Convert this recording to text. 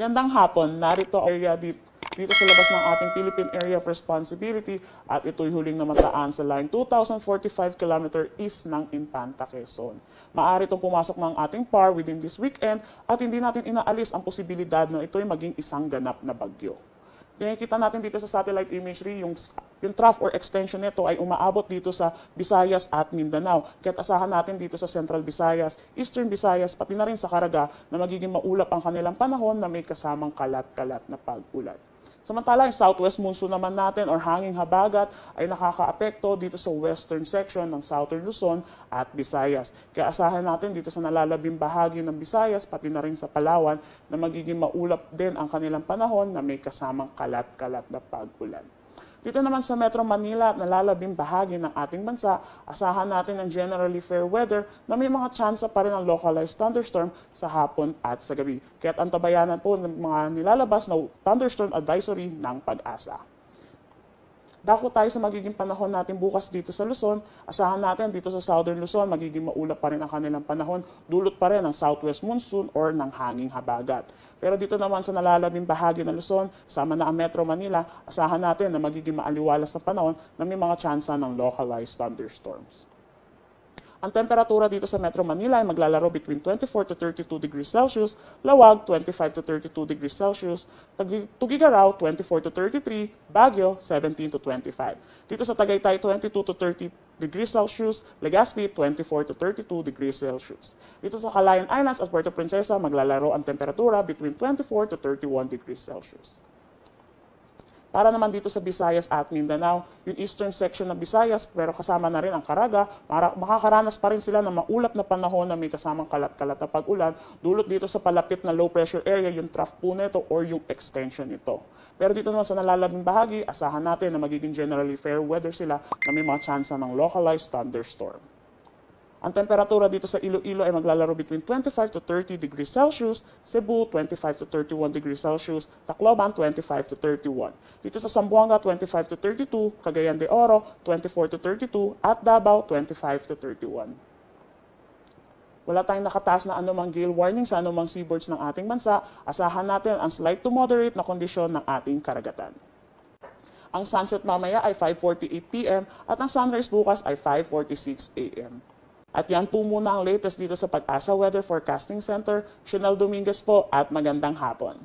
Magandang hapon, narito area dito, dito sa labas ng ating Philippine Area of Responsibility at ito'y huling namataan sa line 2,045 km east ng Infanta, Quezon. Maaari itong pumasok ng ating PAR within this weekend at hindi natin inaalis ang posibilidad na ito'y maging isang ganap na bagyo. Nakikita natin dito sa satellite imagery, yung, yung trough or extension nito ay umaabot dito sa Visayas at Mindanao. Kaya asahan natin dito sa Central Visayas, Eastern Visayas, pati na rin sa Caraga na magiging maulap ang kanilang panahon na may kasamang kalat-kalat na pag-ulan. Samantala, yung southwest monsoon naman natin or hanging habagat ay nakakaapekto dito sa western section ng southern Luzon at Visayas. Kaya asahan natin dito sa nalalabing bahagi ng Visayas, pati na rin sa Palawan, na magiging maulap din ang kanilang panahon na may kasamang kalat-kalat na pag-ulan. Dito naman sa Metro Manila at nalalabing bahagi ng ating bansa, asahan natin ang generally fair weather na may mga tsansa pa rin ng localized thunderstorm sa hapon at sa gabi. Kaya't antabayanan po ng mga nilalabas na thunderstorm advisory ng pag-asa. Dako tayo sa magiging panahon natin bukas dito sa Luzon. Asahan natin dito sa Southern Luzon, magiging maulap pa rin ang kanilang panahon. Dulot pa rin ng southwest monsoon or ng hanging habagat. Pero dito naman sa nalalabing bahagi ng Luzon, sama na ang Metro Manila, asahan natin na magiging maaliwalas na panahon na may mga tsansa ng localized thunderstorms. Ang temperatura dito sa Metro Manila ay maglalaro between 24 to 32 degrees Celsius, Lawag 25 to 32 degrees Celsius, Tugigaraw 24 to 33, Baguio 17 to 25. Dito sa Tagaytay 22 to 30 degrees Celsius, Legazpi 24 to 32 degrees Celsius. Dito sa Calayan Islands at Puerto Princesa maglalaro ang temperatura between 24 to 31 degrees Celsius. Para naman dito sa Visayas at Mindanao, yung eastern section ng Visayas, pero kasama na rin ang Caraga, mara- makakaranas pa rin sila ng maulap na panahon na may kasamang kalat-kalat na pag-ulan, dulot dito sa palapit na low pressure area, yung trough po nito or yung extension nito. Pero dito naman sa nalalabing bahagi, asahan natin na magiging generally fair weather sila na may mga tsansa ng localized thunderstorm. Ang temperatura dito sa Iloilo ay maglalaro between 25 to 30 degrees Celsius, Cebu 25 to 31 degrees Celsius, Tacloban 25 to 31. Dito sa Zamboanga 25 to 32, Cagayan de Oro 24 to 32, at Davao 25 to 31. Wala tayong nakataas na anumang gale warning sa anumang seaboards ng ating bansa. Asahan natin ang slight to moderate na kondisyon ng ating karagatan. Ang sunset mamaya ay 5.48 p.m. at ang sunrise bukas ay 5.46 a.m. At yan po muna ang latest dito sa Pag-asa Weather Forecasting Center. Chanel Dominguez po at magandang hapon.